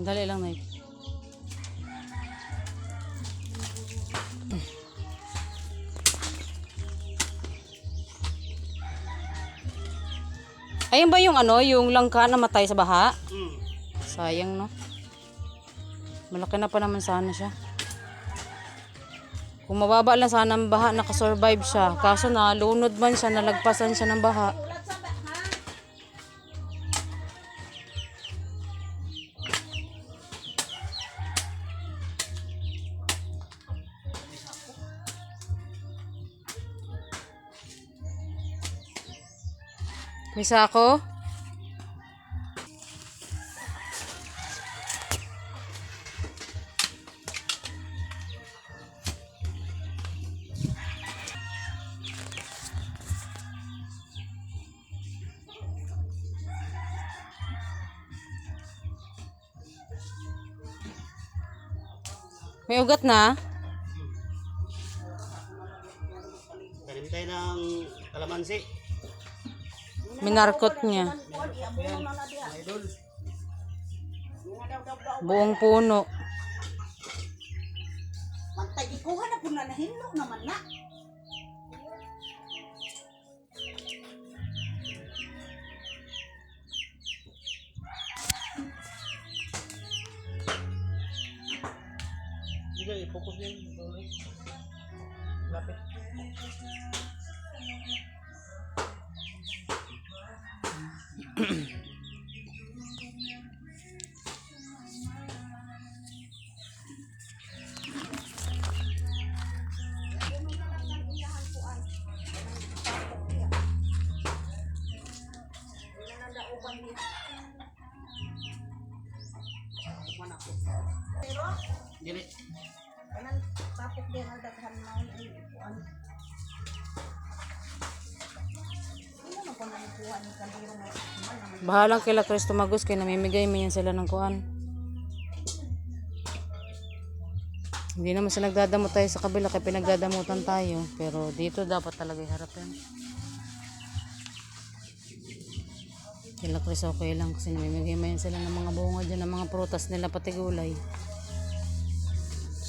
Dali lang, Nay. Ayun ba yung ano, yung langka na matay sa baha? Hmm. Sayang, no? Malaki na pa naman sana siya. Kung mababa lang sana ang baha, nakasurvive siya. Kaso na, lunod man siya, nalagpasan siya ng baha. May sako? May ugat na? Tanim tayo ng kalamansi. Minarkot niya. Buong puno. Mantay ikuha na po na nahinlo naman na. Sige, i-focus din. Lapit. Pero Dili. kanan tapok din ang daghan maun ay ikuan. Ano naman. Bahalang kila Kristo Magus kay namimigay man yan sila ng kuan. Hindi naman sa nagdadamot tayo sa kabila kaya pinagdadamutan tayo. Pero dito dapat talaga iharapin. Kila Kristo okay lang kasi namimigay man yan sila ng mga bunga dyan, ng mga prutas nila pati gulay.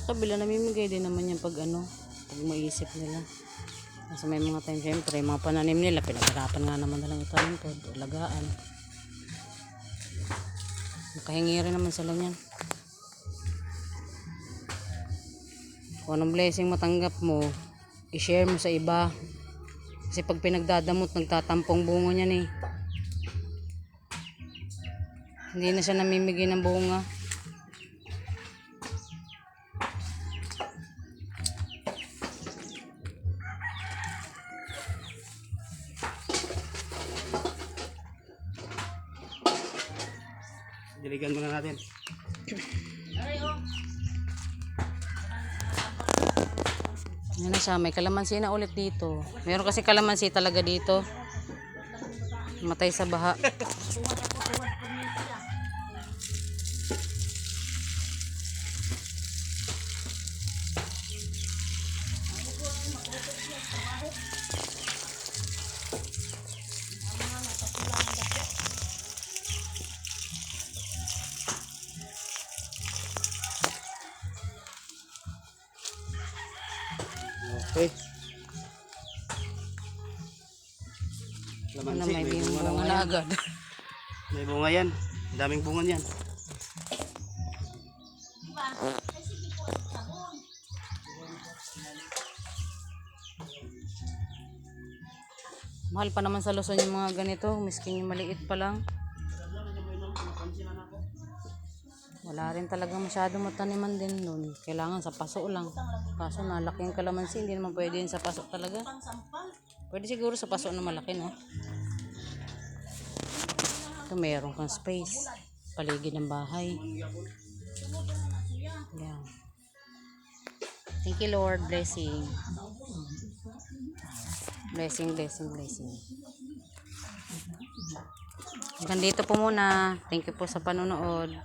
Sa kabila namimigay din naman yan pag ano, pag maisip nila. Kasi may mga time syempre, mga pananim nila, pinagharapan nga naman nilang itanim po, alagaan. Makahingi rin naman sila niyan. Kung anong blessing matanggap mo, i-share mo sa iba. Kasi pag pinagdadamot, nagtatampong bunga niyan eh. Hindi na siya namimigay ng bunga. Diligan muna natin. Yan na siya, may kalamansi na ulit dito. Meron kasi kalamansi talaga dito. Matay sa baha. Okay. Kalamansi, may may bunga na bunga nga na yan. agad. May bunga yan. Ang daming bunga niyan. Mahal pa naman sa Luzon yung mga ganito. Miskin yung maliit pa lang. Wala rin talaga masyado mataniman din nun. Kailangan sa paso lang. Kaso nalaki yung kalamansi. Hindi naman pwede sa paso talaga. Pwede siguro sa paso na malaki, no? Ito meron kang space. Paligid ng bahay. Yeah. Thank you, Lord. Blessing. Blessing, blessing, blessing. Hanggang dito po muna. Thank you po sa panonood.